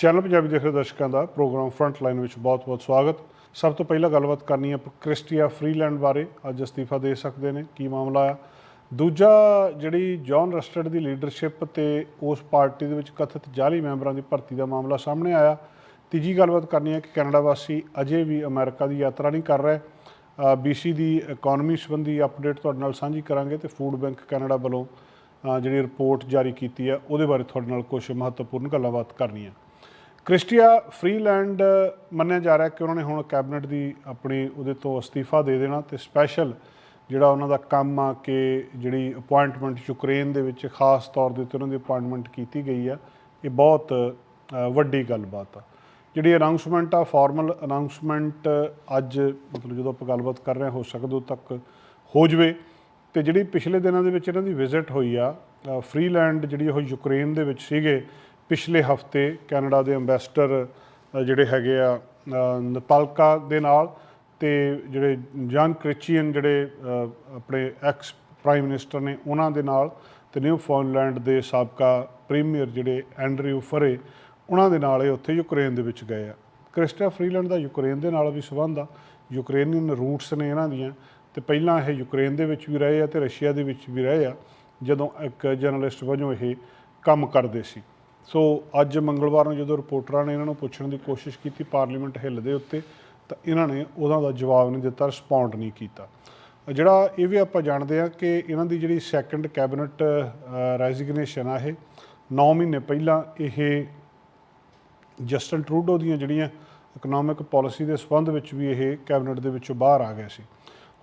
Channel Punjabi ਦੇਖ ਰਹੇ ਦਰਸ਼ਕਾਂ ਦਾ ਪ੍ਰੋਗਰਾਮ ਫਰੰਟ ਲਾਈਨ ਵਿੱਚ ਬਹੁਤ-ਬਹੁਤ ਸਵਾਗਤ। ਸਭ ਤੋਂ ਪਹਿਲਾਂ ਗੱਲਬਾਤ ਕਰਨੀ ਹੈ ਕ੍ਰਿਸਟੀਆ ਫਰੀਲੈਂਡ ਬਾਰੇ। ਅੱਜ ਅਸਤੀਫਾ ਦੇ ਸਕਦੇ ਨੇ, ਕੀ ਮਾਮਲਾ ਆ? ਦੂਜਾ, ਜਿਹੜੀ ਜੌਨ ਰਸਟਡ ਦੀ ਲੀਡਰਸ਼ਿਪ ਤੇ ਉਸ ਪਾਰਟੀ ਦੇ ਵਿੱਚ ਕਥਿਤ ਜਾਲੀ ਮੈਂਬਰਾਂ ਦੀ ਭਰਤੀ ਦਾ ਮਾਮਲਾ ਸਾਹਮਣੇ ਆਇਆ। ਤੀਜੀ ਗੱਲਬਾਤ ਕਰਨੀ ਹੈ ਕਿ ਕੈਨੇਡਾ ਵਾਸੀ ਅਜੇ ਵੀ ਅਮਰੀਕਾ ਦੀ ਯਾਤਰਾ ਨਹੀਂ ਕਰ ਰਹੇ। ਬੀਸੀ ਦੀ ਇਕਨੋਮੀ ਸੰਬੰਧੀ ਅਪਡੇਟ ਤੁਹਾਡੇ ਨਾਲ ਸਾਂਝੀ ਕਰਾਂਗੇ ਤੇ ਫੂਡ ਬੈਂਕ ਕੈਨੇਡਾ ਵੱਲੋਂ ਜਿਹੜੀ ਰਿਪੋਰਟ ਜਾਰੀ ਕੀਤੀ ਹੈ, ਉਹਦੇ ਬਾਰੇ ਤੁਹਾਡੇ ਨਾਲ ਕੁਝ ਮਹੱਤਵਪੂਰਨ ਗੱਲਾਂ ਗੱਲਬਾਤ ਕਰਨੀਆਂ ਕ੍ਰਿਸਟੀਆ ਫਰੀਲੈਂਡ ਮੰਨਿਆ ਜਾ ਰਿਹਾ ਕਿ ਉਹਨਾਂ ਨੇ ਹੁਣ ਕੈਬਨਿਟ ਦੀ ਆਪਣੀ ਉਹਦੇ ਤੋਂ ਅਸਤੀਫਾ ਦੇ ਦੇਣਾ ਤੇ ਸਪੈਸ਼ਲ ਜਿਹੜਾ ਉਹਨਾਂ ਦਾ ਕੰਮ ਆ ਕਿ ਜਿਹੜੀ ਅਪਾਇੰਟਮੈਂਟ ਯੂਕਰੇਨ ਦੇ ਵਿੱਚ ਖਾਸ ਤੌਰ ਦੇ ਉੱਤੇ ਉਹਨਾਂ ਦੀ ਅਪਾਇੰਟਮੈਂਟ ਕੀਤੀ ਗਈ ਆ ਇਹ ਬਹੁਤ ਵੱਡੀ ਗੱਲਬਾਤ ਆ। ਜਿਹੜੀ ਅਨਾਉਂਸਮੈਂਟ ਆ ਫਾਰਮਲ ਅਨਾਉਂਸਮੈਂਟ ਅੱਜ ਮਤਲਬ ਜਦੋਂ ਆਪਾਂ ਗੱਲਬਾਤ ਕਰ ਰਹੇ ਹਾਂ ਹੋ ਸਕਦਾ ਉਦੋਂ ਤੱਕ ਹੋ ਜਵੇ। ਤੇ ਜਿਹੜੀ ਪਿਛਲੇ ਦਿਨਾਂ ਦੇ ਵਿੱਚ ਇਹਨਾਂ ਦੀ ਵਿਜ਼ਿਟ ਹੋਈ ਆ ਅ, ਫਰੀਲੈਂਡ ਜਿਹੜੀ ਉਹ ਯੂਕਰੇਨ ਦੇ ਵਿੱਚ ਸੀਗੇ ਪਿਛਲੇ ਹਫ਼ਤੇ ਕੈਨੇਡਾ ਦੇ ਐਮਬੈਸਡਰ ਜਿਹੜੇ ਹੈਗੇ ਆ ਨਪਾਲਕਾ ਦੇ ਨਾਲ ਤੇ ਜਿਹੜੇ ਜਾਨ ਕ੍ਰਿਚੀਅਨ ਜਿਹੜੇ ਆਪਣੇ ਐਕਸ ਪ੍ਰਾਈਮ ਮਿਨਿਸਟਰ ਨੇ ਉਹਨਾਂ ਦੇ ਨਾਲ ਤੇ ਨਿਊ ਫਾਊਂਡਲੈਂਡ ਦੇ ਸਾਬਕਾ ਪ੍ਰੀਮੀਅਰ ਜਿਹੜੇ ਐਂਡਰਿਊ ਫਰੇ, ਉਹਨਾਂ ਦੇ ਨਾਲ ਇਹ ਉੱਥੇ ਯੂਕਰੇਨ ਦੇ ਵਿੱਚ ਗਏ ਆ। ਕ੍ਰਿਸਟਾ ਫਰੀਲੈਂਡ ਦਾ ਯੂਕਰੇਨ ਦੇ ਨਾਲ ਵੀ ਸੰਬੰਧ ਆ। ਯੂਕਰੇਨੀਅਨ ਰੂਟਸ ਨੇ ਇਹਨਾਂ ਦੀਆਂ ਤੇ ਪਹਿਲਾਂ ਇਹ ਯੂਕਰੇਨ ਦੇ ਵਿੱਚ ਵੀ ਰਹੇ ਆ ਤੇ ਰਸ਼ੀਆ ਦੇ ਵਿੱਚ ਵੀ ਰਹੇ ਆ, ਜਦੋਂ ਇੱਕ ਜਰਨਲਿਸਟ ਵਜੋਂ ਇਹ ਕੰਮ ਕਰਦੇ ਸੀ। ਸੋ ਅੱਜ ਮੰਗਲਵਾਰ ਨੂੰ ਜਦੋਂ ਰਿਪੋਰਟਰਾਂ ਨੇ ਇਹਨਾਂ ਨੂੰ ਪੁੱਛਣ ਦੀ ਕੋਸ਼ਿਸ਼ ਕੀਤੀ ਪਾਰਲੀਮੈਂਟ ਹਿੱਲ ਦੇ ਉੱਤੇ, ਤਾਂ ਇਹਨਾਂ ਨੇ ਉਹਨਾਂ ਦਾ ਜਵਾਬ ਨਹੀਂ ਦਿੱਤਾ ਰਿਸਪੌਂਡ ਨਹੀਂ ਕੀਤਾ। ਜਿਹੜਾ ਇਹ ਵੀ ਆਪਾਂ ਜਾਣਦੇ ਆ ਕਿ ਇਹਨਾਂ ਦੀ ਜਿਹੜੀ ਸੈਕੰਡ ਕੈਬਨਿਟ ਰੈਜ਼ਿਗਨੇਸ਼ਨ ਆ ਇਹ 9 ਮਹੀਨੇ ਪਹਿਲਾਂ ਇਹ ਜਸਟਨ ਟਰੂਡੋ ਦੀਆਂ ਜਿਹੜੀਆਂ ਇਕਨੋਮਿਕ ਪਾਲਿਸੀ ਦੇ ਸੰਬੰਧ ਵਿੱਚ ਵੀ ਇਹ ਕੈਬਨਿਟ ਦੇ ਵਿੱਚੋਂ ਬਾਹਰ ਆ ਗਏ ਸੀ।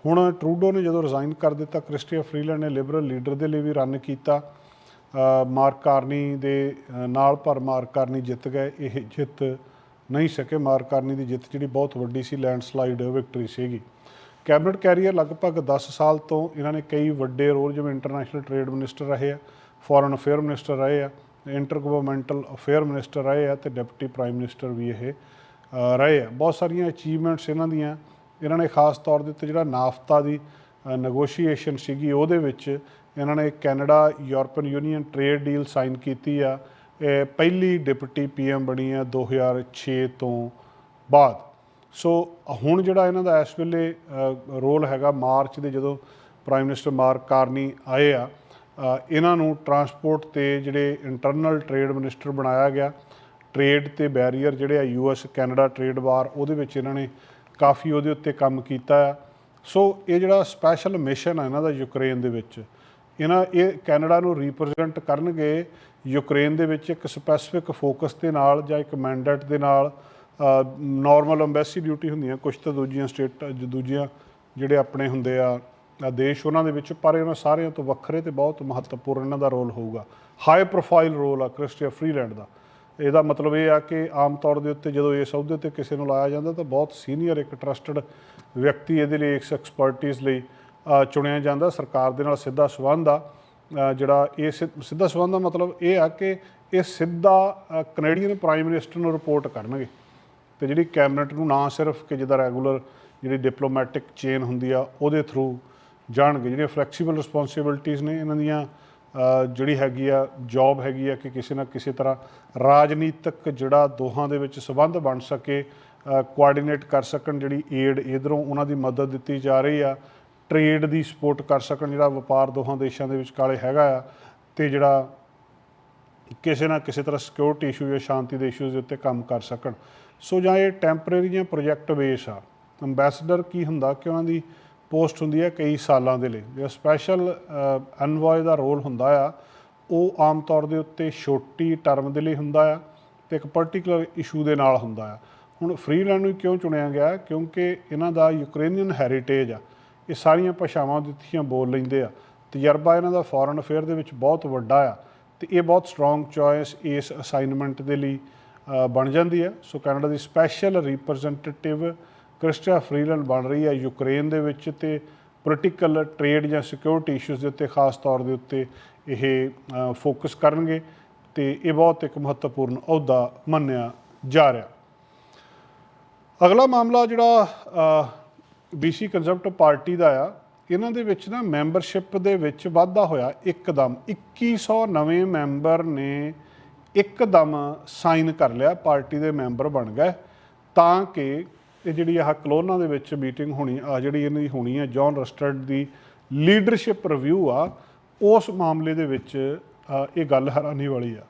ਹੁਣ ਟਰੂਡੋ ਨੇ ਜਦੋਂ ਰਿਜ਼ਾਈਨ ਕਰ ਦਿੱਤਾ ਕ੍ਰਿਸਟੀਆ ਫਰੀਲੈਂਡ ਨੇ ਲਿਬਰਲ ਲੀਡਰ ਦੇ ਲਈ ਵੀ ਰਨ ਕੀਤਾ ਮਾਰਕ ਕਾਰਨੀ ਦੇ ਨਾਲ ਪਰ ਮਾਰਕ ਕਾਰਨੀ ਜਿੱਤ ਗਏ। ਇਹ ਜਿੱਤ ਨਹੀਂ ਸਕੇ। ਮਾਰਕ ਕਾਰਨੀ ਦੀ ਜਿੱਤ ਜਿਹੜੀ ਬਹੁਤ ਵੱਡੀ ਸੀ, ਲੈਂਡਸਲਾਈਡ ਵਿਕਟਰੀ ਸੀਗੀ। ਕੈਬਨਿਟ ਕੈਰੀਅਰ ਲਗਭਗ 10 ਸਾਲ ਤੋਂ ਇਹਨਾਂ ਨੇ ਕਈ ਵੱਡੇ ਰੋਲ, ਜਿਵੇਂ ਇੰਟਰਨੈਸ਼ਨਲ ਟ੍ਰੇਡ ਮਿਨਿਸਟਰ ਰਹੇ ਆ, ਫੋਰਨ ਅਫੇਅਰ ਮਿਨਿਸਟਰ ਰਹੇ ਆ ਇੰਟਰ ਗਵਰਨਮੈਂਟਲ ਅਫੇਅਰ ਮਿਨਿਸਟਰ ਰਹੇ ਆ ਤੇ ਡਿਪਟੀ ਪ੍ਰਾਈਮ ਮਿਨਿਸਟਰ ਵੀ ਇਹ ਰਹੇ ਆ। ਬਹੁਤ ਸਾਰੀਆਂ ਅਚੀਵਮੈਂਟਸ ਇਹਨਾਂ ਦੀਆਂ, ਇਹਨਾਂ ਨੇ ਖਾਸ ਤੌਰ ਦੇ ਉੱਤੇ ਜਿਹੜਾ ਨਾਫਤਾ ਦੀ ਨੈਗੋਸ਼ੀਏਸ਼ਨ ਸੀਗੀ, ਉਹਦੇ ਵਿੱਚ ਇਹਨਾਂ ਨੇ Canada European Union trade deal sign ਕੀਤੀ ਆ। ਇਹ ਪਹਿਲੀ ਡਿਪਟੀ ਪੀਐਮ ਬਣੀ ਆ 2006 ਤੋਂ ਬਾਅਦ। ਸੋ ਹੁਣ ਜਿਹੜਾ ਇਹਨਾਂ ਦਾ ਇਸ ਵੇਲੇ ਰੋਲ ਹੈਗਾ ਮਾਰਚ ਦੇ ਜਦੋਂ ਪ੍ਰਾਈਮ ਮਿਨਿਸਟਰ ਮਾਰਕ ਕਾਰਨੀ ਆਏ ਆ ਇਹਨਾਂ ਨੂੰ ਟਰਾਂਸਪੋਰਟ ਤੇ ਜਿਹੜੇ ਇੰਟਰਨਲ ਟ੍ਰੇਡ ਮਿਨਿਸਟਰ ਬਣਾਇਆ ਗਿਆ। ਟ੍ਰੇਡ ਤੇ ਬੈਰੀਅਰ ਜਿਹੜੇ ਆ ਯੂਐਸ ਕੈਨੇਡਾ ਟ੍ਰੇਡ ਵਾਰ, ਉਹਦੇ ਵਿੱਚ ਇਹਨਾਂ ਨੇ ਕਾਫੀ ਉਹਦੇ ਉੱਤੇ ਕੰਮ ਕੀਤਾ ਆ। ਸੋ ਇਹ ਜਿਹੜਾ ਸਪੈਸ਼ਲ ਮਿਸ਼ਨ ਆ ਇਹਨਾਂ ਦਾ ਯੂਕਰੇਨ ਦੇ ਵਿੱਚ ਇਹਨਾਂ ਇਹ ਕੈਨੇਡਾ ਨੂੰ ਰਿਪਰੈਜ਼ੈਂਟ ਕਰਨਗੇ, ਯੂਕਰੇਨ ਦੇ ਵਿੱਚ ਇੱਕ ਸਪੈਸੀਫਿਕ ਫੋਕਸ ਦੇ ਨਾਲ ਜਾਂ ਇੱਕ ਮੈਂਡੇਟ ਦੇ ਨਾਲ ਨਾਰਮਲ ਐਮਬੈਸੀ ਡਿਊਟੀ ਹੁੰਦੀਆਂ ਕੁਝ ਤਾਂ ਦੂਜੀਆਂ ਸਟੇਟ ਦੂਜੀਆਂ ਜਿਹੜੇ ਆਪਣੇ ਹੁੰਦੇ ਆ ਦੇਸ਼ ਉਹਨਾਂ ਦੇ ਵਿੱਚ, ਪਰ ਇਹਨਾਂ ਸਾਰਿਆਂ ਤੋਂ ਵੱਖਰੇ ਤੇ ਬਹੁਤ ਮਹੱਤਵਪੂਰਨ ਇਹਨਾਂ ਦਾ ਰੋਲ ਹੋਊਗਾ। ਹਾਈ ਪ੍ਰੋਫਾਈਲ ਰੋਲ ਆ ਕ੍ਰਿਸਟੀਆ ਫਰੀਲੈਂਡ ਦਾ। ਇਹਦਾ ਮਤਲਬ ਇਹ ਆ ਕਿ ਆਮ ਤੌਰ ਦੇ ਉੱਤੇ ਜਦੋਂ ਇਸ ਅਹੁਦੇ ਤੇ ਕਿਸੇ ਨੂੰ ਲਾਇਆ ਜਾਂਦਾ ਤਾਂ ਬਹੁਤ ਸੀਨੀਅਰ ਇੱਕ ਟਰਸਟਡ ਵਿਅਕਤੀ ਇਹਦੇ ਲਈ, ਇੱਕ ਐਕਸਪਰਟਿਸ ਲਈ ਚੁਣਿਆ ਜਾਂਦਾ ਸਰਕਾਰ ਦੇ ਨਾਲ ਸਿੱਧਾ ਸੰਬੰਧ ਆ ਜਿਹੜਾ ਇਹ ਸਿ- ਸਿੱਧਾ ਸੰਬੰਧ ਦਾ ਮਤਲਬ ਇਹ ਆ ਕਿ ਇਹ ਸਿੱਧਾ ਕੈਨੇਡੀਅਨ ਪ੍ਰਾਈਮ ਮਿਨਿਸਟਰ ਨੂੰ ਰਿਪੋਰਟ ਕਰਨਗੇ। ਤੇ ਜਿਹੜੀ ਕੈਬਨਿਟ ਨੂੰ ਨਾ ਸਿਰਫ ਕਿ ਜਿਹਦਾ ਰੈਗੂਲਰ ਜਿਹੜੀ ਡਿਪਲੋਮੈਟਿਕ ਚੇਨ ਹੁੰਦੀ ਆ, ਉਹਦੇ ਥਰੂ ਜਾਣਗੇ। ਜਿਹੜੀਆਂ ਫਲੈਕਸੀਬਲ ਰਿਸਪੌਂਸਿਬਿਲਟੀਆਂ ਨੇ ਇਹਨਾਂ ਦੀਆਂ ਜਿਹੜੀ ਹੈਗੀ ਆ ਜੌਬ ਹੈਗੀ ਆ ਕਿ ਕਿਸੇ ਨਾ ਕਿਸੇ ਤਰ੍ਹਾਂ ਰਾਜਨੀਤਿਕ ਜਿਹੜਾ ਦੋਹਾਂ ਦੇ ਵਿੱਚ ਸਬੰਧ ਬਣ ਸਕੇ ਕੋਆਰਡੀਨੇਟ ਕਰ ਸਕਣ, ਜਿਹੜੀ ਏਡ ਇਧਰੋਂ ਉਹਨਾਂ ਦੀ ਮਦਦ ਦਿੱਤੀ ਜਾ ਰਹੀ ਆ। ਟ੍ਰੇਡ ਦੀ ਸਪੋਰਟ ਕਰ ਸਕਣ, ਜਿਹੜਾ ਵਪਾਰ ਦੋਹਾਂ ਦੇਸ਼ਾਂ ਦੇ ਵਿਚਕਾਲੇ ਹੈਗਾ ਆ, ਤੇ ਜਿਹੜਾ ਕਿਸੇ ਨਾ ਕਿਸੇ ਤਰ੍ਹਾਂ ਸਿਕਿਉਰਿਟੀ ਇਸ਼ੂ ਜਾਂ ਸ਼ਾਂਤੀ ਦੇ ਇਸ਼ੂਜ਼ ਦੇ ਉੱਤੇ ਕੰਮ ਕਰ ਸਕਣ। ਸੋ ਜਾਂ ਇਹ ਟੈਂਪਰੇਰੀ ਜਾਂ ਪ੍ਰੋਜੈਕਟ ਬੇਸ ਆ ਅੰਬੈਸਡਰ ਕੀ ਹੁੰਦਾ ਕਿ ਉਹਨਾਂ ਦੀ ਪੋਸਟ ਹੁੰਦੀ ਹੈ ਕਈ ਸਾਲਾਂ ਦੇ ਲਈ। ਜਿਹੜਾ ਸਪੈਸ਼ਲ ਐਨਵੋਏ ਦਾ ਰੋਲ ਹੁੰਦਾ ਆ, ਉਹ ਆਮ ਤੌਰ ਦੇ ਉੱਤੇ ਛੋਟੀ ਟਰਮ ਦੇ ਲਈ ਹੁੰਦਾ ਆ, ਤੇ ਇੱਕ ਪਾਰਟਿਕੂਲਰ ਇਸ਼ੂ ਦੇ ਨਾਲ ਹੁੰਦਾ ਆ। ਹੁਣ ਫਰੀਲੈਂਡ ਨੂੰ ਕਿਉਂ ਚੁਣਿਆ ਗਿਆ? ਕਿਉਂਕਿ ਇਹਨਾਂ ਦਾ ਯੂਕਰੇਨੀਅਨ ਹੈਰੀਟੇਜ ਆ। ਇਹ ਸਾਰੀਆਂ ਭਾਸ਼ਾਵਾਂ ਦਿੱਤੀਆਂ ਬੋਲ ਲੈਂਦੇ ਆ। ਤਜਰਬਾ ਇਹਨਾਂ ਦਾ ਫੋਰਨ ਅਫੇਅਰ ਦੇ ਵਿੱਚ ਬਹੁਤ ਵੱਡਾ ਆ ਤੇ ਇਹ ਬਹੁਤ ਸਟਰੋਂਗ ਚੋਇਸ ਇਸ ਅਸਾਈਨਮੈਂਟ ਦੇ ਲਈ ਬਣ ਜਾਂਦੀ ਹੈ ਸੋ ਕੈਨੇਡਾ ਦੀ ਸਪੈਸ਼ਲ ਰਿਪਰੈਜ਼ੈਂਟੇਟਿਵ ਕ੍ਰਿਸਟੀਆ ਫਰੀਲੈਂਡ ਬਣ ਰਹੀ ਹੈ ਯੂਕਰੇਨ ਦੇ ਵਿੱਚ ਤੇ ਪੋਲੀਟੀਕਲ ਟ੍ਰੇਡ ਜਾਂ ਸਿਕਿਉਰਿਟੀ ਇਸ਼ੂਜ਼ ਦੇ ਉੱਤੇ ਖਾਸ ਤੌਰ ਦੇ ਉੱਤੇ ਇਹ ਫੋਕਸ ਕਰਨਗੇ ਤੇ ਇਹ ਬਹੁਤ ਇੱਕ ਮਹੱਤਵਪੂਰਨ ਅਹੁਦਾ ਮੰਨਿਆ ਜਾ ਰਿਹਾ। ਅਗਲਾ ਮਾਮਲਾ ਜਿਹੜਾ ਬੀਸੀ ਕੰਜ਼ਰਵਟਿਵ ਪਾਰਟੀ ਦਾ ਆ, ਇਹਨਾਂ ਦੇ ਵਿੱਚ ਨਾ ਮੈਂਬਰਸ਼ਿਪ ਦੇ ਵਿੱਚ ਵਾਧਾ ਹੋਇਆ ਇੱਕਦਮ। 2100 ਨਵੇਂ ਮੈਂਬਰ ਨੇ ਇੱਕਦਮ ਸਾਈਨ ਕਰ ਲਿਆ ਪਾਰਟੀ ਦੇ ਮੈਂਬਰ ਬਣ ਗਏ। ਤਾਂ ਕਿ ਇਹ ਜਿਹੜੀ ਆਹ ਕਲੋਨਾ ਦੇ ਵਿੱਚ ਮੀਟਿੰਗ ਹੋਣੀ ਆ ਜਿਹੜੀ ਇਹਨਾਂ ਦੀ ਹੋਣੀ ਹੈ ਜੌਨ ਰਸਟਰਡ ਦੀ ਲੀਡਰਸ਼ਿਪ ਰਿਵਿਊ ਆ, ਉਸ ਮਾਮਲੇ ਦੇ ਵਿੱਚ ਇਹ ਗੱਲ ਹੈਰਾਨੀ ਵਾਲੀ ਆ।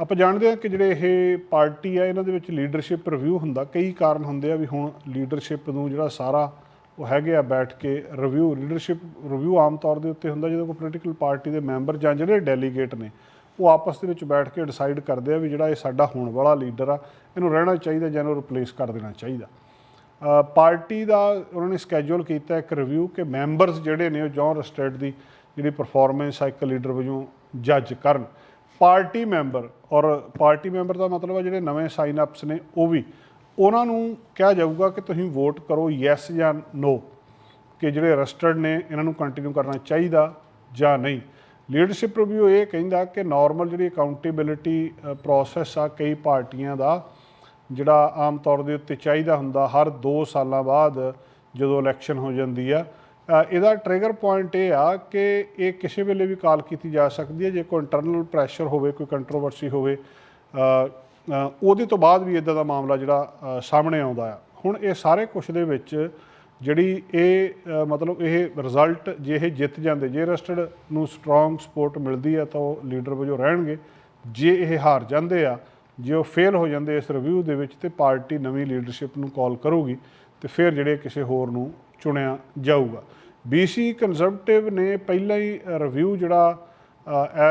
ਆਪਾਂ ਜਾਣਦੇ ਹਾਂ ਕਿ ਜਿਹੜੇ ਇਹ ਪਾਰਟੀ ਆ, ਇਹਨਾਂ ਦੇ ਵਿੱਚ ਲੀਡਰਸ਼ਿਪ ਰਿਵਿਊ ਹੁੰਦਾ। ਕਈ ਕਾਰਨ ਹੁੰਦੇ ਆ ਵੀ ਹੁਣ ਲੀਡਰਸ਼ਿਪ ਨੂੰ ਜਿਹੜਾ ਸਾਰਾ ਉਹ ਹੈਗੇ ਆ ਬੈਠ ਕੇ ਰਿਵਿਊ ਲੀਡਰਸ਼ਿਪ ਰਿਵਿਊ ਆਮ ਤੌਰ ਦੇ ਉੱਤੇ ਹੁੰਦਾ ਜਦੋਂ ਕੋਈ ਪੋਲੀਟੀਕਲ ਪਾਰਟੀ ਦੇ ਮੈਂਬਰ ਜਾਂ ਜਿਹੜੇ ਡੈਲੀਗੇਟ ਨੇ, ਉਹ ਆਪਸ ਦੇ ਵਿੱਚ ਬੈਠ ਕੇ ਡਿਸਾਈਡ ਕਰਦੇ ਆ ਵੀ ਜਿਹੜਾ ਇਹ ਸਾਡਾ ਹੋਣ ਵਾਲਾ ਲੀਡਰ ਆ, ਇਹਨੂੰ ਰਹਿਣਾ ਚਾਹੀਦਾ ਜਾਂ ਇਹਨੂੰ ਰਿਪਲੇਸ ਕਰ ਦੇਣਾ ਚਾਹੀਦਾ। ਪਾਰਟੀ ਦਾ ਉਹਨਾਂ ਨੇ ਸਕੇਜੂਲ ਕੀਤਾ ਇੱਕ ਰਿਵਿਊ ਕਿ ਮੈਂਬਰਸ ਜਿਹੜੇ ਨੇ ਉਹ ਜੌਨ ਰਸਟੇਡ ਦੀ ਜਿਹੜੀ ਪਰਫਾਰਮੈਂਸ ਆ ਇੱਕ ਲੀਡਰ ਵਜੋਂ ਜੱਜ ਕਰਨ। ਪਾਰਟੀ ਮੈਂਬਰ ਔਰ ਪਾਰਟੀ ਮੈਂਬਰ ਦਾ ਮਤਲਬ ਹੈ ਜਿਹੜੇ ਨਵੇਂ ਸਾਈਨ ਅਪਸ ਨੇ, ਉਹ ਵੀ। ਉਹਨਾਂ ਨੂੰ ਕਿਹਾ ਜਾਊਗਾ ਕਿ ਤੁਸੀਂ ਵੋਟ ਕਰੋ ਯੈਸ ਜਾਂ ਨੋ ਕਿ ਜਿਹੜੇ ਰਜਿਸਟਰਡ ਨੇ, ਇਹਨਾਂ ਨੂੰ ਕੰਟੀਨਿਊ ਕਰਨਾ ਚਾਹੀਦਾ ਜਾਂ ਨਹੀਂ। ਲੀਡਰਸ਼ਿਪ ਰਿਵਿਊ ਇਹ ਕਹਿੰਦਾ ਕਿ ਨਾਰਮਲ ਜਿਹੜੀ ਅਕਾਊਂਟੇਬਿਲਿਟੀ ਪ੍ਰੋਸੈਸ ਆ, ਕਈ ਪਾਰਟੀਆਂ ਦਾ, ਜਿਹੜਾ ਆਮ ਤੌਰ ਦੇ ਉੱਤੇ ਚਾਹੀਦਾ ਹੁੰਦਾ, ਹਰ 2 ਸਾਲਾਂ ਬਾਅਦ ਜਦੋਂ ਇਲੈਕਸ਼ਨ ਹੋ ਜਾਂਦੀ ਆ ਇਹਦਾ ਟ੍ਰਿਗਰ ਪੁਆਇੰਟ ਇਹ ਆ ਕਿ ਇਹ ਕਿਸੇ ਵੇਲੇ ਵੀ ਕਾਲ ਕੀਤੀ ਜਾ ਸਕਦੀ ਹੈ, ਜੇ ਕੋਈ ਇੰਟਰਨਲ ਪ੍ਰੈਸ਼ਰ ਹੋਵੇ, ਕੋਈ ਕੰਟਰੋਵਰਸੀ ਹੋਵੇ ਉਹਦੇ ਤੋਂ ਬਾਅਦ ਵੀ ਇਦਾਂ ਦਾ ਮਾਮਲਾ ਜਿਹੜਾ ਸਾਹਮਣੇ ਆਉਂਦਾ ਆ। ਹੁਣ ਇਹ ਸਾਰੇ ਕੁਝ ਦੇ ਵਿੱਚ ਜਿਹੜੀ ਇਹ ਮਤਲਬ ਇਹ ਰਿਜ਼ਲਟ ਜੇ ਇਹ ਜਿੱਤ ਜਾਂਦੇ, ਜੇ ਰਸਟਡ ਨੂੰ ਸਟਰੋਂਗ ਸਪੋਰਟ ਮਿਲਦੀ ਆ, ਤਾਂ ਉਹ ਲੀਡਰ ਵਜੋਂ ਰਹਿਣਗੇ। ਜੇ ਇਹ ਹਾਰ ਜਾਂਦੇ ਆ, ਜੇ ਉਹ ਫੇਲ ਹੋ ਜਾਂਦੇ ਇਸ ਰਿਵਿਊ ਦੇ ਵਿੱਚ, ਤੇ ਪਾਰਟੀ ਨਵੀਂ ਲੀਡਰਸ਼ਿਪ ਨੂੰ ਕਾਲ ਕਰੂਗੀ, ਤੇ ਫਿਰ ਜਿਹੜੇ ਕਿਸੇ ਹੋਰ ਨੂੰ ਚੁਣਿਆ ਜਾਊਗਾ। BC ਕੰਜ਼ਰਵੇਟਿਵ ਨੇ ਪਹਿਲਾਂ ਹੀ ਰਿਵਿਊ ਜਿਹੜਾ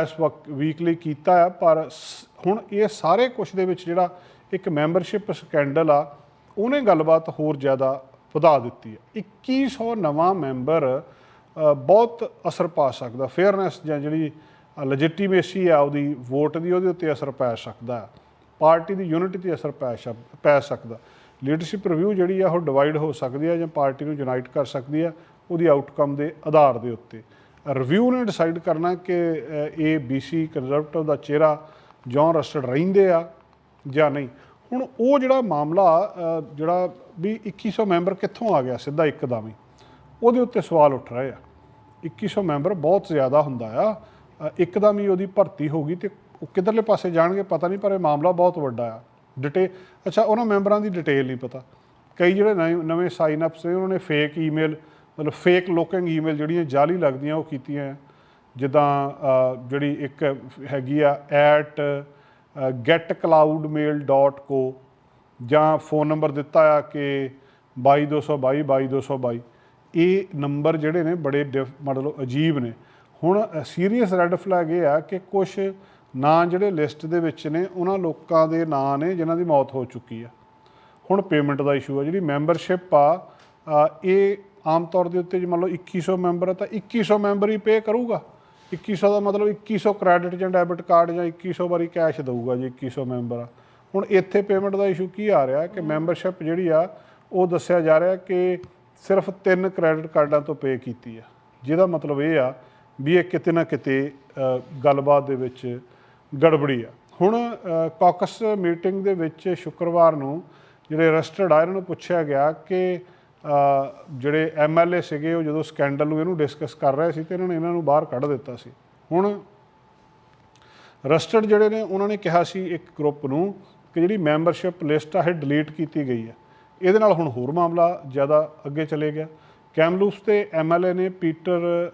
ਇਸ ਵਕਤ ਵੀਕਲੀ ਕੀਤਾ ਹੈ ਪਰ ਸ- ਹੁਣ ਇਹ ਸਾਰੇ ਕੁਝ ਦੇ ਵਿੱਚ ਜਿਹੜਾ ਇੱਕ ਮੈਂਬਰਸ਼ਿਪ ਸਕੈਂਡਲ ਆ, ਉਹਨੇ ਗੱਲਬਾਤ ਹੋਰ ਜ਼ਿਆਦਾ ਵਧਾ ਦਿੱਤੀ ਹੈ 2100 ਨਵਾਂ ਮੈਂਬਰ ਬਹੁਤ ਅਸਰ ਪਾ ਸਕਦਾ ਫੇਅਰਨੈਸ ਜਾਂ ਜਿਹੜੀ ਲੈਜਿਟੀਮੇਸੀ ਆ ਉਹਦੀ ਵੋਟ ਦੀ, ਉਹਦੇ ਉੱਤੇ ਅਸਰ ਪੈ ਸਕਦਾ। ਪਾਰਟੀ ਦੀ ਯੂਨਿਟੀ ਤੇ ਅਸਰ ਪੈ ਸ਼ਕ- ਪੈ ਸਕਦਾ। ਲੀਡਰਸ਼ਿਪ ਰਿਵਿਊ ਜਿਹੜੀ ਆ ਉਹ ਡਿਵਾਈਡ ਹੋ ਸਕਦੀ ਆ ਜਾਂ ਪਾਰਟੀ ਨੂੰ ਯੂਨਾਈਟ ਕਰ ਸਕਦੀ ਆ ਉਹਦੀ ਆਊਟਕਮ ਦੇ ਆਧਾਰ ਦੇ ਉੱਤੇ। ਰਿਵਿਊ ਨੇ ਡਿਸਾਈਡ ਕਰਨਾ ਕਿ ਅ, ਇਹ BC ਕੰਜ਼ਰਵੇਟਿਵ ਦਾ ਚਿਹਰਾ ਜੌਨ ਰਸਟਡ ਰਹਿੰਦੇ ਆ ਜਾਂ ਨਹੀਂ। ਹੁਣ ਉਹ ਜਿਹੜਾ ਮਾਮਲਾ ਜਿਹੜਾ ਵੀ 2100 ਮੈਂਬਰ ਕਿੱਥੋਂ ਆ ਗਿਆ ਸਿੱਧਾ ਇੱਕਦਮ ਹੀ ਉਹਦੇ ਉੱਤੇ ਸਵਾਲ ਉੱਠ ਰਹੇ ਆ। 2100 ਮੈਂਬਰ ਬਹੁਤ ਜ਼ਿਆਦਾ ਹੁੰਦਾ ਆ। ਅ, ਇੱਕਦਮ ਹੀ ਉਹਦੀ ਭਰਤੀ ਹੋ ਗਈ ਤੇ ਉਹ ਕਿੱਧਰਲੇ ਪਾਸੇ ਜਾਣਗੇ ਪਤਾ ਨਹੀਂ ਪਰ ਇਹ ਮਾਮਲਾ ਬਹੁਤ ਵੱਡਾ ਆ। ਡਿਟੇਲ ਅੱਛਾ, ਉਹਨਾਂ ਮੈਂਬਰਾਂ ਦੀ ਡਿਟੇਲ ਨਹੀਂ ਪਤਾ। ਕਈ ਜਿਹੜੇ ਨਵੇਂ- ਨਵੇਂ ਸਾਈਨ ਅਪਸ ਨੇ, ਉਹਨਾਂ ਨੇ ਫੇਕ ਈਮੇਲ ਮਤਲਬ ਫੇਕ ਲੋਕਿੰਗ ਈਮੇਲ ਜਿਹੜੀਆਂ ਜਾਲੀ ਲੱਗਦੀਆਂ, ਉਹ ਕੀਤੀਆਂ ਆ। ਜਿੱਦਾਂ ਜਿਹੜੀ ਇੱਕ ਹੈਗੀ ਆ @getcloudmail.co ਜਾਂ ਫੋਨ ਨੰਬਰ ਦਿੱਤਾ ਆ ਕਿ 22222 22222 ਇਹ ਨੰਬਰ ਜਿਹੜੇ ਨੇ, ਬੜੇ ਡਿਫ- ਮਤਲਬ ਅਜੀਬ ਨੇ। ਹੁਣ ਸੀਰੀਅਸ ਰੈੱਡ ਫਲੈਗ ਇਹ ਆ ਕਿ ਕੁਝ ਨਾਂ ਜਿਹੜੇ ਲਿਸਟ ਦੇ ਵਿੱਚ ਨੇ, ਉਹਨਾਂ ਲੋਕਾਂ ਦੇ ਨਾਂ ਨੇ ਜਿਨ੍ਹਾਂ ਦੀ ਮੌਤ ਹੋ ਚੁੱਕੀ ਆ। ਹੁਣ ਪੇਮੈਂਟ ਦਾ ਇਸ਼ੂ ਆ, ਜਿਹੜੀ ਮੈਂਬਰਸ਼ਿਪ ਆ ਇਹ ਆਮ ਤੌਰ ਦੇ ਉੱਤੇ ਜੇ ਮੰਨ ਲਓ 2100 ਮੈਂਬਰ ਆ, ਤਾਂ 2100 ਮੈਂਬਰ ਹੀ ਪੇ ਕਰੂਗਾ। 2100 ਦਾ ਮਤਲਬ 2100 ਕ੍ਰੈਡਿਟ ਜਾਂ ਡੈਬਿਟ ਕਾਰਡ ਜਾਂ 2100 ਵਾਰੀ ਕੈਸ਼ ਦਊਗਾ ਜੇ 2100 ਮੈਂਬਰ ਆ। ਹੁਣ ਇੱਥੇ ਪੇਮੈਂਟ ਦਾ ਇਸ਼ੂ ਕੀ ਆ ਰਿਹਾ ਕਿ ਮੈਂਬਰਸ਼ਿਪ ਜਿਹੜੀ ਆ, ਉਹ ਦੱਸਿਆ ਜਾ ਰਿਹਾ ਕਿ ਸਿਰਫ ਤਿੰਨ ਕ੍ਰੈਡਿਟ ਕਾਰਡਾਂ ਤੋਂ ਪੇ ਕੀਤੀ ਆ। ਜਿਹਦਾ ਮਤਲਬ ਇਹ ਆ ਵੀ ਇਹ ਕਿਤੇ ਨਾ ਕਿਤੇ ਗੱਲਬਾਤ ਦੇ ਵਿੱਚ ਗੜਬੜੀ ਆ। ਹੁਣ ਕਾਕਸ ਮੀਟਿੰਗ ਦੇ ਵਿੱਚ ਸ਼ੁੱਕਰਵਾਰ ਨੂੰ ਜਿਹੜੇ ਰਜਿਸਟਰਡ ਆ ਇਹਨਾਂ ਨੂੰ ਪੁੱਛਿਆ ਗਿਆ ਕਿ ਅ, ਜਿਹੜੇ ਐਮਐਲਏ ਸੀਗੇ ਉਹ ਜਦੋਂ ਸਕੈਂਡਲ ਨੂੰ ਇਹਨੂੰ ਡਿਸਕਸ ਕਰ ਰਹੇ ਸੀ ਤੇ ਇਹਨਾਂ ਨੇ ਇਹਨਾਂ ਨੂੰ ਬਾਹਰ ਕੱਢ ਦਿੱਤਾ ਸੀ। ਹੁਣ ਰਜਿਸਟਰਡ ਜਿਹੜੇ ਨੇ ਉਹਨਾਂ ਨੇ ਕਿਹਾ ਸੀ ਇੱਕ ਗਰੁੱਪ ਨੂੰ ਕਿ ਜਿਹੜੀ ਮੈਂਬਰਸ਼ਿਪ ਲਿਸਟ ਆ ਇਹ ਡਿਲੀਟ ਕੀਤੀ ਗਈ ਹੈ ਇਹਦੇ ਨਾਲ ਹੁਣ ਹੋਰ ਮਾਮਲਾ ਜ਼ਿਆਦਾ ਅੱਗੇ ਚਲੇ ਗਿਆ। ਕੈਮਲੂਸ ਤੇ ਐਮਐਲਏ ਨੇ ਪੀਟਰ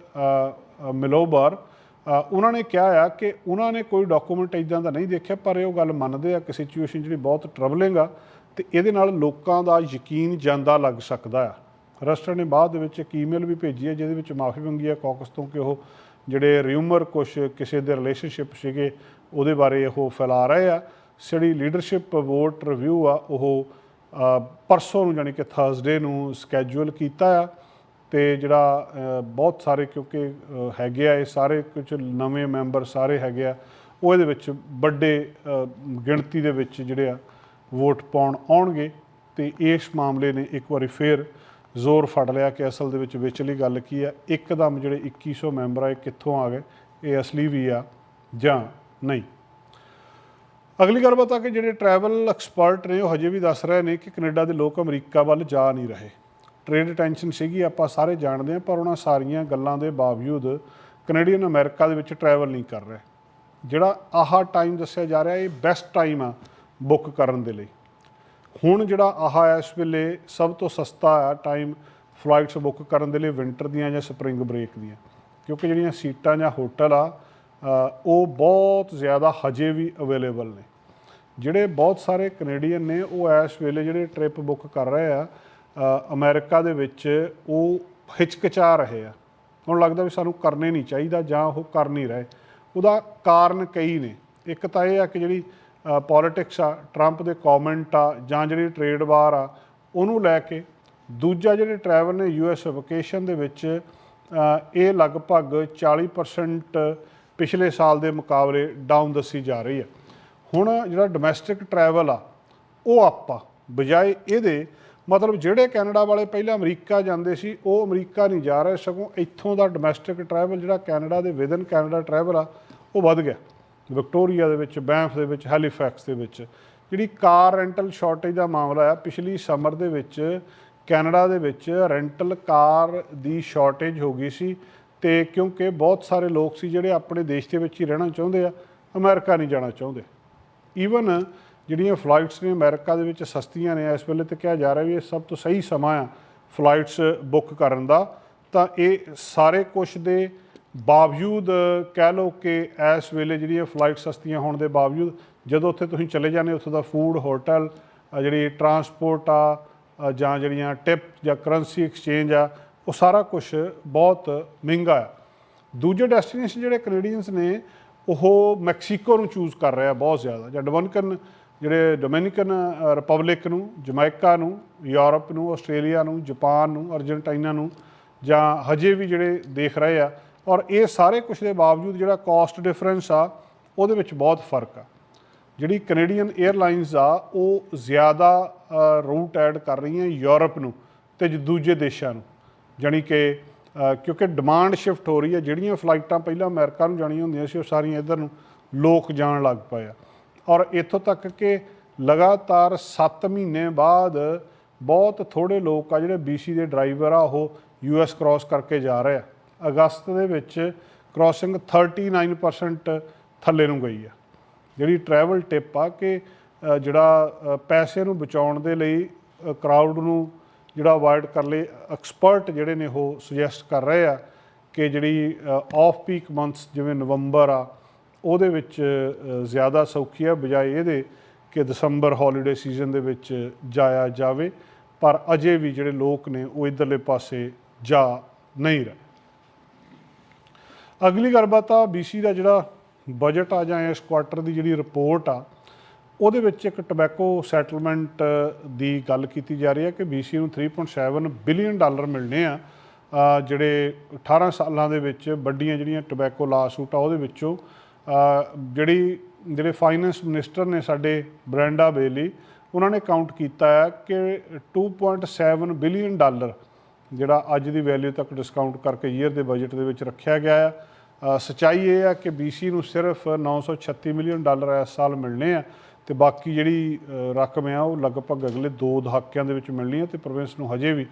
ਮਿਲੋਬਰ ਉਹਨਾਂ ਨੇ ਕਿਹਾ ਆ ਕਿ ਉਹਨਾਂ ਨੇ ਕੋਈ ਡਾਕੂਮੈਂਟ ਇਦਾਂ ਦਾ ਨਹੀਂ ਦੇਖਿਆ, ਪਰ ਇਹ ਉਹ ਗੱਲ ਮੰਨਦੇ ਆ ਕਿ ਸਿਚੁਏਸ਼ਨ ਜਿਹੜੀ ਬਹੁਤ ਟਰਬਲਿੰਗ ਆ ਤੇ ਇਹਦੇ ਨਾਲ ਲੋਕਾਂ ਦਾ ਯਕੀਨ ਜਾਂਦਾ ਲੱਗ ਸਕਦਾ ਆ। ਰਸਟਰ ਨੇ ਬਾਅਦ ਦੇ ਵਿੱਚ ਇੱਕ ਈਮੇਲ ਵੀ ਭੇਜੀ ਹੈ ਜਿਹਦੇ ਵਿੱਚ ਮਾਫੀ ਮੰਗੀ ਹੈ ਕਾਕਸ ਤੋਂ ਕਿ ਉਹ ਜਿਹੜੇ ਰਿਊਮਰ ਕੁਝ ਕਿਸੇ ਦੇ ਰਿਲੇਸ਼ਨਸ਼ਿਪ ਸੀਗੇ, ਉਹਦੇ ਬਾਰੇ ਉਹ ਫੈਲਾ ਰਹੇ ਆ। ਜਿਹੜੀ ਲੀਡਰਸ਼ਿਪ ਵੋਟ ਰਿਵਿਊ ਆ, ਉਹ ਪਰਸੋਂ ਨੂੰ ਜਾਣੀ ਕਿ ਥਰਸਡੇ ਨੂੰ ਸਕੇਜੂਲ ਕੀਤਾ ਆ। ਤੇ ਜਿਹੜਾ ਬਹੁਤ ਸਾਰੇ ਕਿਉਂਕਿ ਹੈਗੇ ਆ, ਇਹ ਸਾਰੇ ਕੁਝ ਨਵੇਂ ਮੈਂਬਰ ਸਾਰੇ ਹੈਗੇ ਆ, ਉਹ ਇਹਦੇ ਵਿੱਚ ਵੱਡੇ ਗਿਣਤੀ ਦੇ ਵਿੱਚ ਜਿਹੜੇ ਆ, ਵੋਟ ਪਾਉਣ ਆਉਣਗੇ ਤੇ ਇਸ ਮਾਮਲੇ ਨੇ ਇੱਕ ਵਾਰੀ ਫੇਰ ਜ਼ੋਰ ਫੜ ਲਿਆ ਕਿ ਅਸਲ ਦੇ ਵਿੱਚ ਵਿਚਲੀ ਗੱਲ ਕੀ ਆ, ਇੱਕਦਮ ਜਿਹੜੇ 2100 ਮੈਂਬਰ ਆ, ਇਹ ਕਿੱਥੋਂ ਆ ਗਏ, ਇਹ ਅਸਲੀ ਵੀ ਆ ਜਾਂ ਨਹੀਂ। ਅਗਲੀ ਗੱਲਬਾਤ ਆ ਕਿ ਜਿਹੜੇ ਟਰੈਵਲ ਐਕਸਪਰਟ ਨੇ, ਉਹ ਹਜੇ ਵੀ ਦੱਸ ਰਹੇ ਨੇ ਕਿ ਕੈਨੇਡਾ ਦੇ ਲੋਕ ਅਮਰੀਕਾ ਵੱਲ ਜਾ ਨਹੀਂ ਰਹੇ। ਟ੍ਰੇਡ ਟੈਂਸ਼ਨ ਸੀਗੀ, ਆਪਾਂ ਸਾਰੇ ਜਾਣਦੇ ਹਾਂ, ਪਰ ਉਹਨਾਂ ਸਾਰੀਆਂ ਗੱਲਾਂ ਦੇ ਬਾਵਜੂਦ ਕੈਨੇਡੀਅਨ ਅਮਰੀਕਾ ਦੇ ਵਿੱਚ ਟਰੈਵਲ ਨਹੀਂ ਕਰ ਰਿਹਾ। ਜਿਹੜਾ ਆਹਾ ਟਾਈਮ ਦੱਸਿਆ ਜਾ ਰਿਹਾ, ਇਹ ਬੈਸਟ ਟਾਈਮ ਆ ਬੁੱਕ ਕਰਨ ਦੇ ਲਈ। ਹੁਣ ਜਿਹੜਾ ਆਹਾ ਇਸ ਵੇਲੇ ਸਭ ਤੋਂ ਸਸਤਾ ਆ ਟਾਈਮ ਫਲਾਈਟਸ ਬੁੱਕ ਕਰਨ ਦੇ ਲਈ ਵਿੰਟਰ ਦੀਆਂ ਜਾਂ ਸਪਰਿੰਗ ਬ੍ਰੇਕ ਦੀਆਂ। ਕਿਉਂਕਿ ਜਿਹੜੀਆਂ ਸੀਟਾਂ ਜਾਂ ਹੋਟਲ ਆ ਉਹ ਬਹੁਤ ਜ਼ਿਆਦਾ ਹਜੇ ਵੀ ਅਵੇਲੇਬਲ ਨੇ। ਜਿਹੜੇ ਬਹੁਤ ਸਾਰੇ ਕੈਨੇਡੀਅਨ ਨੇ, ਉਹ ਇਸ ਵੇਲੇ ਜਿਹੜੇ ਟ੍ਰਿਪ ਬੁੱਕ ਕਰ ਰਹੇ ਆ ਅਮਰੀਕਾ ਦੇ ਵਿੱਚ ਉਹ ਹਿਚਕਚਾ ਰਹੇ ਆ। ਹੁਣ ਲੱਗਦਾ ਵੀ ਸਾਨੂੰ ਕਰਨੇ ਨਹੀਂ ਚਾਹੀਦਾ ਜਾਂ ਉਹ ਕਰ ਨਹੀਂ ਰਹੇ। ਉਹਦਾ ਕਾਰਨ ਕਈ ਨੇ। ਇੱਕ ਤਾਂ ਇਹ ਆ ਕਿ ਜਿਹੜੀ ਪੋਲਿਟਿਕਸ ਆ ਟਰੰਪ ਦੇ ਕਮੈਂਟ ਆ ਜਾਂ ਜਿਹੜੀ ਟ੍ਰੇਡ ਵਾਰ ਆ, ਉਹਨੂੰ ਲੈ ਕੇ ਦੂਜਾ ਜਿਹੜੇ ਟਰੈਵਲ ਨੇ ਯੂਐਸ ਵਕੇਸ਼ਨ ਦੇ ਵਿੱਚ ਇਹ ਲਗਭਗ 40% ਪਿਛਲੇ ਸਾਲ ਦੇ ਮੁਕਾਬਲੇ ਡਾਊਨ ਦੱਸੀ ਜਾ ਰਹੀ ਹੈ ਹੁਣ ਜਿਹੜਾ ਡੋਮੈਸਟਿਕ ਟਰੈਵਲ ਆ, ਉਹ ਆਪਾਂ ਬਜਾਏ ਇਹਦੇ ਮਤਲਬ ਜਿਹੜੇ ਕੈਨੇਡਾ ਵਾਲੇ ਪਹਿਲਾਂ ਅਮਰੀਕਾ ਜਾਂਦੇ ਸੀ, ਉਹ ਅਮਰੀਕਾ ਨਹੀਂ ਜਾ ਰਹੇ ਸਗੋਂ ਇੱਥੋਂ ਦਾ ਡੋਮੈਸਟਿਕ ਟਰੈਵਲ ਜਿਹੜਾ ਕੈਨੇਡਾ ਦੇ ਵਿਦਨ ਕੈਨੇਡਾ ਟਰੈਵਲ ਆ, ਉਹ ਵੱਧ ਗਿਆ। ਵਿਕਟੋਰੀਆ ਦੇ ਵਿੱਚ, ਬੈਂਫ ਦੇ ਵਿੱਚ ਹੈਲੀਫੈਕਸ ਦੇ ਵਿੱਚ। ਜਿਹੜੀ ਕਾਰ ਰੈਂਟਲ ਸ਼ਾਰਟੇਜ ਦਾ ਮਾਮਲਾ ਆ, ਪਿਛਲੀ ਸਮਰ ਦੇ ਵਿੱਚ ਕੈਨੇਡਾ ਦੇ ਵਿੱਚ ਰੈਂਟਲ ਕਾਰ ਦੀ ਸ਼ਾਰਟੇਜ ਹੋ ਗਈ ਸੀ ਤੇ ਕਿਉਂਕਿ ਬਹੁਤ ਸਾਰੇ ਲੋਕ ਸੀ ਜਿਹੜੇ ਆਪਣੇ ਦੇਸ਼ ਦੇ ਵਿੱਚ ਹੀ ਰਹਿਣਾ ਚਾਹੁੰਦੇ ਆ, ਅਮਰੀਕਾ ਨਹੀਂ ਜਾਣਾ ਚਾਹੁੰਦੇ। ਈਵਨ ਜਿਹੜੀਆਂ ਫਲਾਈਟਸ ਨੇ ਅਮਰੀਕਾ ਦੇ ਵਿੱਚ ਸਸਤੀਆਂ ਨੇ, ਇਸ ਵੇਲੇ ਤੇ ਕਿਹਾ ਜਾ ਰਿਹਾ ਵੀ ਇਹ ਸਭ ਤੋਂ ਸਹੀ ਸਮਾਂ ਆ ਫਲਾਈਟਸ ਬੁੱਕ ਕਰਨ ਦਾ। ਤਾਂ ਇਹ ਸਾਰੇ ਕੁਝ ਦੇ ਬਾਵਜੂਦ ਕਹਿ ਲਓ ਕਿ ਇਸ ਵੇਲੇ ਜਿਹੜੀਆਂ ਫਲਾਈਟ ਸਸਤੀਆਂ ਹੋਣ ਦੇ ਬਾਵਜੂਦ, ਜਦੋਂ ਉੱਥੇ ਤੁਸੀਂ ਚਲੇ ਜਾਂਦੇ ਉੱਥੋਂ ਦਾ ਫੂਡ ਹੋਟਲ ਜਿਹੜੀ ਟਰਾਂਸਪੋਰਟ ਆ ਜਾਂ ਜਿਹੜੀਆਂ ਟਿਪ ਜਾਂ ਕਰੰਸੀ ਐਕਸਚੇਂਜ ਆ, ਉਹ ਸਾਰਾ ਕੁਝ ਬਹੁਤ ਮਹਿੰਗਾ ਆ। ਦੂਜੇ ਡੈਸਟੀਨੇਸ਼ਨ ਜਿਹੜੇ ਕੈਨੇਡੀਅਨਸ ਨੇ, ਉਹ ਮੈਕਸੀਕੋ ਨੂੰ ਚੂਜ਼ ਕਰ ਰਿਹਾ ਬਹੁਤ ਜ਼ਿਆਦਾ। ਜਾਂ ਡਵਨਕਨ ਜਿਹੜੇ ਡੋਮਿਨਿਕਨ ਰਿਪਬਲਿਕ ਨੂੰ ਜਮੈਕਾ ਨੂੰ ਯੂਰਪ ਨੂੰ ਆਸਟ੍ਰੇਲੀਆ ਨੂੰ ਜਾਪਾਨ ਨੂੰ ਅਰਜਨਟਾਈਨਾ ਨੂੰ ਜਾਂ ਹਜੇ ਵੀ ਜਿਹੜੇ ਦੇਖ ਰਹੇ ਆ ਔਰ ਇਹ ਸਾਰੇ ਕੁਝ ਦੇ ਬਾਵਜੂਦ ਜਿਹੜਾ ਕਾਸਟ ਡਿਫਰੈਂਸ ਆ, ਉਹਦੇ ਵਿੱਚ ਬਹੁਤ ਫ਼ਰਕ ਆ। ਜਿਹੜੀ ਕੈਨੇਡੀਅਨ 에ਅਰਲਾਈਨਸ ਆ, ਉਹ ਜ਼ਿਆਦਾ ਰੂਟ ਐਡ ਕਰ ਰਹੀਆਂ ਯੂਰਪ ਨੂੰ ਤੇ ਦੂਜੇ ਦੇਸ਼ਾਂ ਨੂੰ। ਜਾਣੀ ਕਿ ਕਿਉਂਕਿ ਡਿਮਾਂਡ ਸ਼ਿਫਟ ਹੋ ਰਹੀ ਹੈ ਜਿਹੜੀਆਂ ਫਲਾਈਟਾਂ ਪਹਿਲਾਂ ਅਮਰੀਕਾ ਨੂੰ ਜਾਣੀਆਂ ਹੁੰਦੀਆਂ ਸੀ, ਉਹ ਸਾਰੀਆਂ ਇੱਧਰ ਨੂੰ ਲੋਕ ਜਾਣ ਲੱਗ ਪਏ ਆ। ਔਰ ਇੱਥੋਂ ਤੱਕ ਕਿ ਲਗਾਤਾਰ 7 ਮਹੀਨੇ ਬਾਅਦ ਬਹੁਤ ਥੋੜੇ ਲੋਕ ਆ ਜਿਹੜੇ BC ਦੇ ਡਰਾਈਵਰ ਆ, ਉਹ US ਕ੍ਰਾਸ ਕਰਕੇ ਜਾ ਰਹੇ ਆ। ਅਗਸਤ ਦੇ ਵਿੱਚ ਕ੍ਰਾਸਿੰਗ 39% ਥੱਲੇ ਨੂੰ ਗਈ ਆ। ਜਿਹੜੀ ਟਰੈਵਲ ਟਿਪ ਆ ਕਿ ਜਿਹੜਾ ਪੈਸੇ ਨੂੰ ਬਚਾਉਣ ਦੇ ਲਈ ਕਰਾਊਡ ਨੂੰ ਜਿਹੜਾ ਅਵਾਇਡ ਕਰ ਲਈ ਐਕਸਪਰਟ ਜਿਹੜੇ ਨੇ ਉਹ ਸੁਜੈਸਟ ਕਰ ਰਹੇ ਆ ਕਿ ਜਿਹੜੀ ਆਫ ਪੀਕ ਮੰਥਸ ਜਿਵੇਂ ਨਵੰਬਰ ਆ ਉਹਦੇ ਵਿੱਚ ਜ਼ਿਆਦਾ ਸੌਖੀ ਆ, ਬਜਾਏ ਇਹਦੇ ਕਿ ਦਸੰਬਰ ਹੌਲੀਡੇ ਸੀਜ਼ਨ ਦੇ ਵਿੱਚ ਜਾਇਆ ਜਾਵੇ, ਪਰ ਅਜੇ ਵੀ ਜਿਹੜੇ ਲੋਕ ਨੇ, ਉਹ ਇਧਰਲੇ ਪਾਸੇ ਜਾ ਨਹੀਂ ਰਹੇ। ਅਗਲੀ ਗੱਲਬਾਤ ਆ BC ਦਾ ਜਿਹੜਾ ਬਜਟ ਆ ਜਾਂ ਇਸ ਕੁਆਟਰ ਦੀ ਜਿਹੜੀ ਰਿਪੋਰਟ ਆ, ਉਹਦੇ ਵਿੱਚ ਇੱਕ ਟਬੈਕੋ ਸੈਟਲਮੈਂਟ ਦੀ ਗੱਲ ਕੀਤੀ ਜਾ ਰਹੀ ਹੈ ਕਿ BC ਨੂੰ 3.7 ਬਿਲੀਅਨ ਡਾਲਰ ਮਿਲਣੇ ਆ ਜਿਹੜੇ 18 ਸਾਲਾਂ ਦੇ ਵਿੱਚ ਵੱਡੀਆਂ ਜਿਹੜੀਆਂ ਟobacco ਲਾਸੂਟ ਆ, ਉਹਦੇ ਵਿੱਚੋਂ ਜਿਹੜੀ ਜਿਹੜੇ ਫਾਈਨੈਂਸ ਮਿਨਿਸਟਰ ਨੇ ਸਾਡੇ ਬ੍ਰੈਂਡਾ ਬੇਲੀ ਉਹਨਾਂ ਨੇ ਕਾਊਂਟ ਕੀਤਾ ਹੈ ਕਿ 2.7 ਬਿਲੀਅਨ ਡਾਲਰ ਜਿਹੜਾ ਅੱਜ ਦੀ ਵੈਲਿਊ ਤੱਕ ਡਿਸਕਾਊਂਟ ਕਰਕੇ ਈਅਰ ਦੇ ਬਜਟ ਦੇ ਵਿੱਚ ਰੱਖਿਆ ਗਿਆ ਹੈ। ਅ, ਸੱਚਾਈ ਇਹ ਹੈ ਕਿ BC ਨੂੰ ਸਿਰਫ 936 ਮਿਲੀਅਨ ਡਾਲਰ ਇਸ ਸਾਲ ਮਿਲਣੇ ਆ ਤੇ ਬਾਕੀ ਜਿਹੜੀ ਰਕਮ ਆ ਉਹ ਲਗਭਗ ਅਗਲੇ 2 ਦਹਾਕਿਆਂ ਦੇ ਵਿੱਚ ਮਿਲਣੀ ਹੈ ਤੇ ਪ੍ਰੋਵਿੰਸ ਨੂੰ ਹਜੇ ਵੀ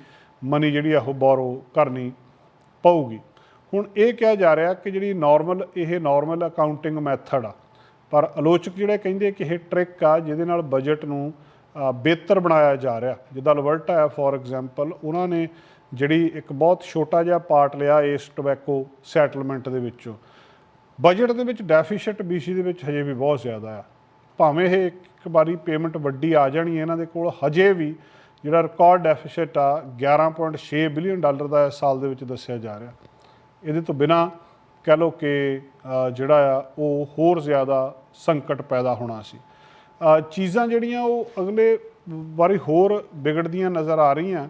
ਮਨੀ ਜਿਹੜੀ ਆ ਉਹ ਬੋਰੋ ਕਰਨੀ ਪਊਗੀ। ਹੁਣ ਇਹ ਕਿਹਾ ਜਾ ਰਿਹਾ ਕਿ ਜਿਹੜੀ ਨਾਰਮਲ ਇਹ ਨਾਰਮਲ ਅਕਾਊਂਟਿੰਗ ਮੈਥਡ ਆ। ਪਰ ਆਲੋਚਕ ਜਿਹੜੇ ਕਹਿੰਦੇ ਕਿ ਇਹ ਟ੍ਰਿਕ ਆ, ਜਿਹਦੇ ਨਾਲ ਬਜਟ ਨੂੰ ਬਿਹਤਰ ਬਣਾਇਆ ਜਾ ਰਿਹਾ। ਜਿੱਦਾਂ ਅਲਬਰਟਾ ਹੈ ਫੋਰ ਐਗਜ਼ਾਮਪਲ ਉਹਨਾਂ ਨੇ ਜਿਹੜੀ ਇੱਕ ਬਹੁਤ ਛੋਟਾ ਜਿਹਾ ਪਾਰਟ ਲਿਆ ਇਸ ਟੋਬੈਕੋ ਸੈਟਲਮੈਂਟ ਦੇ ਵਿੱਚੋਂ। ਬਜਟ ਦੇ ਵਿੱਚ ਡੈਫੀਸਿਟ BC ਦੇ ਵਿੱਚ ਹਜੇ ਵੀ ਬਹੁਤ ਜ਼ਿਆਦਾ ਆ। ਭਾਵੇਂ ਇਹ ਇੱਕ ਵਾਰੀ ਪੇਮੈਂਟ ਵੱਡੀ ਆ ਜਾਣੀ ਹੈ, ਇਹਨਾਂ ਦੇ ਕੋਲ ਹਜੇ ਵੀ ਜਿਹੜਾ ਰਿਕਾਰਡ ਡੈਫੀਸਿਟ ਆ 11.6 ਬਿਲੀਅਨ ਡਾਲਰ ਦਾ ਇਸ ਸਾਲ ਦੇ ਵਿੱਚ ਦੱਸਿਆ ਜਾ ਰਿਹਾ। ਇਹਦੇ ਤੋਂ ਬਿਨਾ ਕਹਿ ਲਓ ਕਿ ਜਿਹੜਾ ਆ, ਉਹ ਹੋਰ ਜ਼ਿਆਦਾ ਸੰਕਟ ਪੈਦਾ ਹੋਣਾ ਸੀ। ਚੀਜ਼ਾਂ ਜਿਹੜੀਆਂ ਉਹ ਅਗਲੇ ਵਾਰੀ ਹੋਰ ਵਿਗੜਦੀਆਂ ਨਜ਼ਰ ਆ ਰਹੀਆਂ।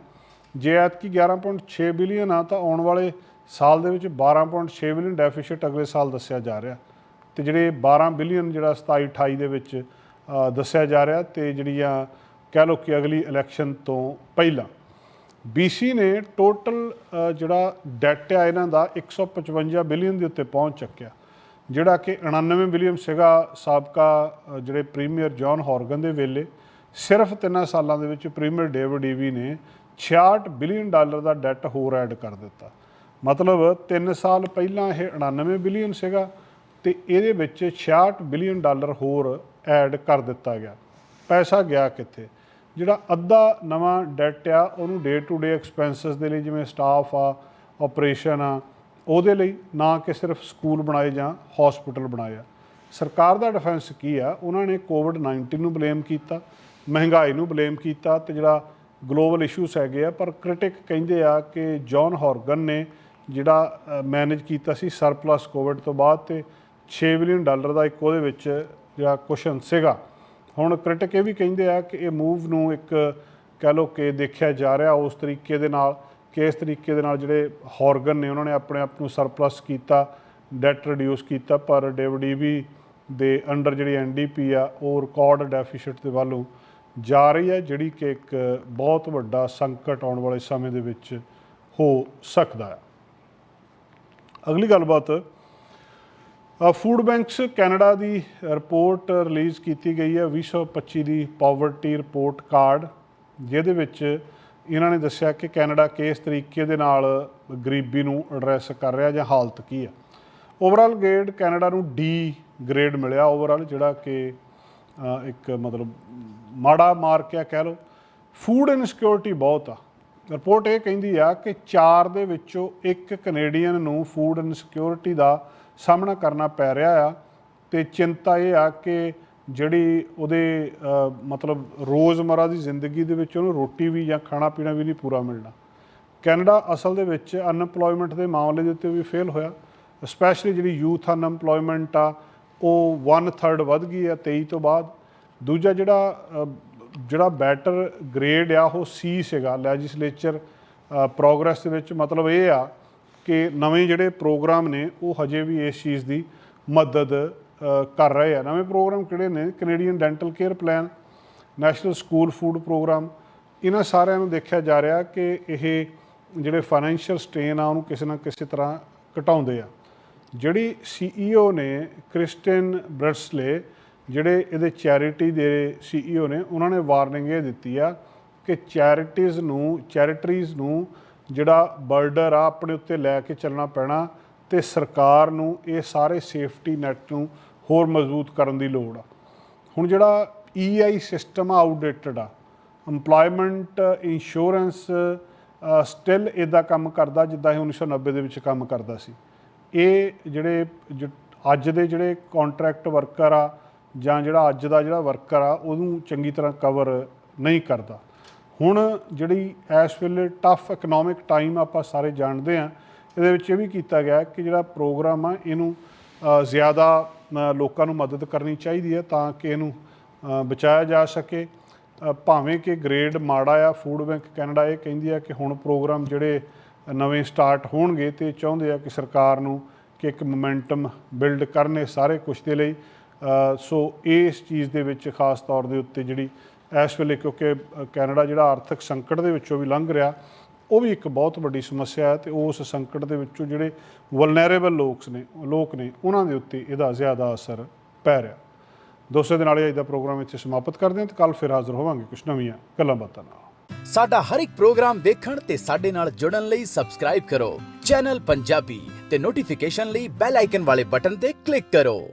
ਜੇ ਐਤਕੀ 11.6 ਬਿਲੀਅਨ ਆ, ਤਾਂ ਆਉਣ ਵਾਲੇ ਸਾਲ ਦੇ ਵਿੱਚ 12.6 ਬਿਲੀਅਨ ਡੈਫੀਸਿਟ ਅਗਲੇ ਸਾਲ ਦੱਸਿਆ ਜਾ ਰਿਹਾ। ਤੇ ਜਿਹੜੇ 12 ਬਿਲੀਅਨ ਜਿਹੜਾ 27 28 ਦੇ ਵਿੱਚ ਦੱਸਿਆ ਜਾ ਰਿਹਾ ਤੇ ਜਿਹੜੀਆਂ ਕਹਿ ਲਓ ਕਿ ਅਗਲੀ ਇਲੈਕਸ਼ਨ ਤੋਂ ਪਹਿਲਾਂ BC ਨੇ ਟੋਟਲ ਜਿਹੜਾ ਡੈਟ ਆ ਇਹਨਾਂ ਦਾ 155 ਬਿਲੀਅਨ ਦੇ ਉੱਤੇ ਪਹੁੰਚ ਚੁੱਕਿਆ, ਜਿਹੜਾ ਕਿ 99 ਬਿਲੀਅਨ ਸੀਗਾ ਸਾਬਕਾ ਜਿਹੜੇ ਪ੍ਰੀਮੀਅਰ ਜੌਨ ਹਾਰਗਨ ਦੇ ਵੇਲੇ। ਸਿਰਫ ਤਿੰਨਾਂ ਸਾਲਾਂ ਦੇ ਵਿੱਚ ਪ੍ਰੀਮੀਅਰ ਡੇਵਿਡ ਈਵੀ ਨੇ 66 ਬਿਲੀਅਨ ਡਾਲਰ ਦਾ ਡੈਟ ਹੋਰ ਐਡ ਕਰ ਦਿੱਤਾ। ਮਤਲਬ 3 ਸਾਲ ਪਹਿਲਾਂ ਇਹ 99 ਬਿਲੀਅਨ ਸੀਗਾ ਤੇ ਇਹਦੇ ਵਿੱਚ 66 ਬਿਲੀਅਨ ਡਾਲਰ ਹੋਰ ਐਡ ਕਰ ਦਿੱਤਾ ਗਿਆ। ਪੈਸਾ ਗਿਆ ਕਿੱਥੇ? ਜਿਹੜਾ ਅੱਧਾ ਨਵਾਂ ਡੈਟ ਆ, ਉਹਨੂੰ ਡੇ ਟੂ ਡੇ ਐਕਸਪੈਂਸਸ ਦੇ ਲਈ ਜਿਵੇਂ ਸਟਾਫ ਆ ਆਪਰੇਸ਼ਨ ਆ, ਉਹਦੇ ਲਈ ਨਾ ਕਿ ਸਿਰਫ ਸਕੂਲ ਬਣਾਏ ਜਾਂ ਹਸਪੀਟਲ ਬਣਾਏ ਆ। ਸਰਕਾਰ ਦਾ ਡਿਫੈਂਸ ਕੀ ਆ? ਉਹਨਾਂ ਨੇ ਕੋਵਿਡ 19 ਨੂੰ ਬਲੇਮ ਕੀਤਾ, ਮਹਿੰਗਾਈ ਨੂੰ ਬਲੇਮ ਕੀਤਾ ਤੇ ਜਿਹੜਾ ਗਲੋਬਲ ਇਸ਼ੂਸ ਹੈਗੇ ਆ, ਪਰ ਕ੍ਰਿਟਿਕ ਕਹਿੰਦੇ ਆ ਕਿ ਜੌਨ ਹਾਰਗਨ ਨੇ ਜਿਹੜਾ ਮੈਨੇਜ ਕੀਤਾ ਸੀ ਸਰਪਲਸ ਕੋਵਿਡ ਤੋਂ ਬਾਅਦ ਤੇ 6 ਬਿਲੀਅਨ ਡਾਲਰ ਦਾ ਇੱਕ ਉਹਦੇ ਵਿੱਚ ਜਿਹੜਾ ਕੁਸ਼ਨ ਸੀਗਾ। ਹੁਣ ਕ੍ਰਿਟਿਕ ਇਹ ਵੀ ਕਹਿੰਦੇ ਆ ਕਿ ਇਹ ਮੂਵ ਨੂੰ ਇੱਕ ਕਹਿ ਲਓ ਕਿ ਦੇਖਿਆ ਜਾ ਰਿਹਾ ਉਸ ਤਰੀਕੇ ਦੇ ਨਾਲ ਕਿ ਇਸ ਤਰੀਕੇ ਦੇ ਨਾਲ ਜਿਹੜੇ ਹਾਰਗਨ ਨੇ ਉਹਨਾਂ ਨੇ ਆਪਣੇ ਆਪ ਨੂੰ ਸਰਪਲਸ ਕੀਤਾ ਡੈਟ ਰਿਡਿਊਸ ਕੀਤਾ, ਪਰ ਡੇਵਡੀਬੀ ਦੇ ਅੰਡਰ ਜਿਹੜੀ ਐਨਡੀਪੀ ਆ, ਉਹ ਰਿਕਾਰਡ ਡੈਫੀਸਿਟ ਦੇ ਵੱਲੋਂ ਜਾ ਰਹੀ ਹੈ, ਜਿਹੜੀ ਕਿ ਇੱਕ ਬਹੁਤ ਵੱਡਾ ਸੰਕਟ ਆਉਣ ਵਾਲੇ ਸਮੇਂ ਦੇ ਵਿੱਚ ਹੋ ਸਕਦਾ ਹੈ। ਅਗਲੀ ਗੱਲਬਾਤ ਫੂਡ ਬੈਂਕਸ ਕੈਨੇਡਾ ਦੀ ਰਿਪੋਰਟ ਰਿਲੀਜ਼ ਕੀਤੀ ਗਈ ਹੈ 2025 ਦੀ ਪਾਵਰਟੀ ਰਿਪੋਰਟ ਕਾਰਡ ਜਿਹਦੇ ਵਿੱਚ ਇਹਨਾਂ ਨੇ ਦੱਸਿਆ ਕਿ ਕੈਨੇਡਾ ਕਿਸ ਤਰੀਕੇ ਦੇ ਨਾਲ ਗਰੀਬੀ ਨੂੰ ਐਡਰੈਸ ਕਰ ਰਿਹਾ ਜਾਂ ਹਾਲਤ ਕੀ ਹੈ। ਓਵਰਆਲ ਗ੍ਰੇਡ ਕੈਨੇਡਾ ਨੂੰ ਡੀ ਗ੍ਰੇਡ ਮਿਲਿਆ ਓਵਰਆਲ ਜਿਹੜਾ ਕਿ ਇੱਕ ਮਤਲਬ ਮਾੜਾ ਮਾਰਕ ਆ ਕਹਿ ਲਓ। ਫੂਡ ਇਨਸਿਕਿਉਰਿਟੀ ਬਹੁਤ ਆ। ਰਿਪੋਰਟ ਇਹ ਕਹਿੰਦੀ ਆ ਕਿ 4 ਦੇ ਵਿੱਚੋਂ ਇੱਕ ਕੈਨੇਡੀਅਨ ਨੂੰ ਫੂਡ ਇਨਸਿਕਿਉਰਿਟੀ ਦਾ ਸਾਹਮਣਾ ਕਰਨਾ ਪੈ ਰਿਹਾ ਆ ਤੇ ਚਿੰਤਾ ਇਹ ਆ ਕਿ ਜਿਹੜੀ ਉਹਦੇ ਮਤਲਬ ਰੋਜ਼ਮਰਾ ਦੀ ਜ਼ਿੰਦਗੀ ਦੇ ਵਿੱਚ ਉਹਨੂੰ ਰੋਟੀ ਵੀ ਜਾਂ ਖਾਣਾ ਪੀਣਾ ਵੀ ਨਹੀਂ ਪੂਰਾ ਮਿਲਣਾ। ਕੈਨੇਡਾ ਅਸਲ ਦੇ ਵਿੱਚ ਅਨਪਲੋਇਮੈਂਟ ਦੇ ਮਾਮਲੇ ਦੇ ਉੱਤੇ ਵੀ ਫੇਲ ਹੋਇਆ। ਸਪੈਸ਼ਲੀ ਜਿਹੜੀ ਯੂਥ ਅਨਪਲੋਇਮੈਂਟ ਆ, ਉਹ 1/3 ਵੱਧ ਗਈ ਆ 23 ਤੋਂ ਬਾਅਦ। ਦੂਜਾ ਜਿਹੜਾ ਜਿਹੜਾ ਬੈਟਰ ਗ੍ਰੇਡ ਆ, ਉਹ ਸੀ ਸੀਗਾ ਲੈਜਿਸਲੇਚਰ ਪ੍ਰੋਗਰੈਸ ਦੇ ਵਿੱਚ ਮਤਲਬ ਇਹ ਆ ਕਿ ਨਵੇਂ ਜਿਹੜੇ ਪ੍ਰੋਗਰਾਮ ਨੇ, ਉਹ ਹਜੇ ਵੀ ਇਸ ਚੀਜ਼ ਦੀ ਮਦਦ ਕਰ ਰਹੇ ਆ। ਨਵੇਂ ਪ੍ਰੋਗਰਾਮ ਕਿਹੜੇ ਨੇ? Canadian dental care plan national school food programme ਇਹਨਾਂ ਸਾਰਿਆਂ ਨੂੰ ਦੇਖਿਆ ਜਾ ਰਿਹਾ ਕਿ ਇਹ ਜਿਹੜੇ ਫਾਈਨੈਂਸ਼ੀਅਲ ਸਟ੍ਰੇਨ ਆ, ਉਹਨੂੰ ਕਿਸੇ ਨਾ ਕਿਸੇ ਤਰ੍ਹਾਂ ਘਟਾਉਂਦੇ ਆ। ਜਿਹੜੀ ਸੀਈਓ ਨੇ ਕ੍ਰਿਸਟਨ ਬ੍ਰਸਲੇ ਜਿਹੜੇ ਇਹਦੇ ਚੈਰਿਟੀ ਦੇ ਸੀਈਓ ਨੇ, ਉਹਨਾਂ ਨੇ ਵਾਰਨਿੰਗ ਇਹ ਦਿੱਤੀ ਆ ਕਿ ਚੈਰਿਟੀਜ਼ ਨੂੰ, ਚੈਰਿਟਰੀਜ਼ ਨੂੰ ਜਿਹੜਾ ਬਰਡਰ ਆ, ਆਪਣੇ ਉੱਤੇ ਲੈ ਕੇ ਚੱਲਣਾ ਪੈਣਾ ਤੇ ਸਰਕਾਰ ਨੂੰ ਇਹ ਸਾਰੇ ਸੇਫਟੀ ਨੈਟ ਨੂੰ ਹੋਰ ਮਜ਼ਬੂਤ ਕਰਨ ਦੀ ਲੋੜ ਆ। ਹੁਣ ਜਿਹੜਾ ਈਆਈ ਸਿਸਟਮ ਆਊਟਡੇਟਡ ਆ EMPLOYMENT ਇੰਸ਼ੋਰੈਂਸ ਸਟਿਲ ਇਦਾਂ ਕੰਮ ਕਰਦਾ ਜਿੱਦਾਂ ਇਹ 1990 ਦੇ ਵਿੱਚ ਕੰਮ ਕਰਦਾ ਸੀ। ਇਹ ਜਿਹੜੇ ਜ- ਅੱਜ ਦੇ ਜਿਹੜੇ ਕੰਟਰੈਕਟ ਵਰਕਰ ਆ ਜਾਂ ਜਿਹੜਾ ਅੱਜ ਦਾ ਜਿਹੜਾ ਵਰਕਰ ਆ, ਉਹਨੂੰ ਚੰਗੀ ਤਰ੍ਹਾਂ ਕਵਰ ਨਹੀਂ ਕਰਦਾ। ਹੁਣ ਜਿਹੜੀ ਇਸ ਵੇਲੇ ਟਫ ਇਕਨੋਮਿਕ ਟਾਈਮ ਆਪਾਂ ਸਾਰੇ ਜਾਣਦੇ ਆ ਇਹਦੇ ਵਿੱਚ ਇਹ ਵੀ ਕੀਤਾ ਗਿਆ ਕਿ ਜਿਹੜਾ ਪ੍ਰੋਗਰਾਮ ਆ, ਇਹਨੂੰ ਜ਼ਿਆਦਾ ਲੋਕਾਂ ਨੂੰ ਮਦਦ ਕਰਨੀ ਚਾਹੀਦੀ ਹੈ ਤਾਂ ਕਿ ਇਹਨੂੰ ਬਚਾਇਆ ਜਾ ਸਕੇ। ਭਾਵੇਂ ਕਿ ਗ੍ਰੇਡ ਮਾੜਾ ਆ ਫੂਡ ਬੈਂਕ ਕੈਨੇਡਾ ਇਹ ਕਹਿੰਦੀ ਆ ਕਿ ਹੁਣ ਪ੍ਰੋਗਰਾਮ ਜਿਹੜੇ ਨਵੇਂ ਸਟਾਰਟ ਹੋਣਗੇ ਤੇ ਚਾਹੁੰਦੇ ਆ ਕਿ ਸਰਕਾਰ ਨੂੰ ਕਿ ਇੱਕ ਮੋਮੈਂਟਮ ਬਿਲਡ ਕਰਨੇ ਸਾਰੇ ਕੁਝ ਦੇ ਲਈ। ਸੋ ਇਸ ਚੀਜ਼ ਦੇ ਵਿੱਚ ਖਾਸ ਤੌਰ ਦੇ ਉੱਤੇ ਜਿਹੜੀ ਇਸ ਵੇਲੇ ਕਿਉਂਕਿ ਕੈਨੇਡਾ ਜਿਹੜਾ ਆਰਥਿਕ ਸੰਕਟ ਦੇ ਵਿੱਚੋਂ ਵੀ ਲੰਘ ਰਿਹਾ, ਉਹ ਵੀ ਇੱਕ ਬਹੁਤ ਵੱਡੀ ਸਮੱਸਿਆ ਹੈ ਤੇ ਉਸ ਸੰਕਟ ਦੇ ਵਿੱਚੋਂ ਜਿਹੜੇ ਵਲਨਰੇਬਲ ਲੋਕਸ ਨੇ, ਲੋਕ ਨੇ, ਉਹਨਾਂ ਦੇ ਉੱਤੇ ਇਹਦਾ ਜ਼ਿਆਦਾ ਅਸਰ ਪੈ ਰਿਹਾ। ਦੋਸਤੋ ਦੇ ਨਾਲ ਹੀ ਅੱਜ ਦਾ ਪ੍ਰੋਗਰਾਮ ਇੱਥੇ ਸਮਾਪਤ ਕਰਦੇ ਹਾਂ ਤੇ ਕੱਲ ਫਿਰ ਹਾਜ਼ਰ ਹੋਵਾਂਗੇ ਕੁਝ ਨਵੀਆਂ ਗੱਲਾਂ ਬਾਤਾਂ ਨਾਲ। ਸਾਡਾ ਹਰ ਇੱਕ ਪ੍ਰੋਗਰਾਮ ਵੇਖਣ ਤੇ ਸਾਡੇ ਨਾਲ ਜੁੜਨ ਲਈ ਸਬਸਕ੍ਰਾਈਬ ਕਰੋ। ਚੈਨਲ ਪੰਜਾਬੀ ਤੇ ਨੋਟੀਫਿਕੇਸ਼ਨ ਲਈ ਬੈਲ ਆਈਕਨ ਵਾਲੇ ਬਟਨ ਤੇ ਕਲਿੱਕ ਕਰੋ।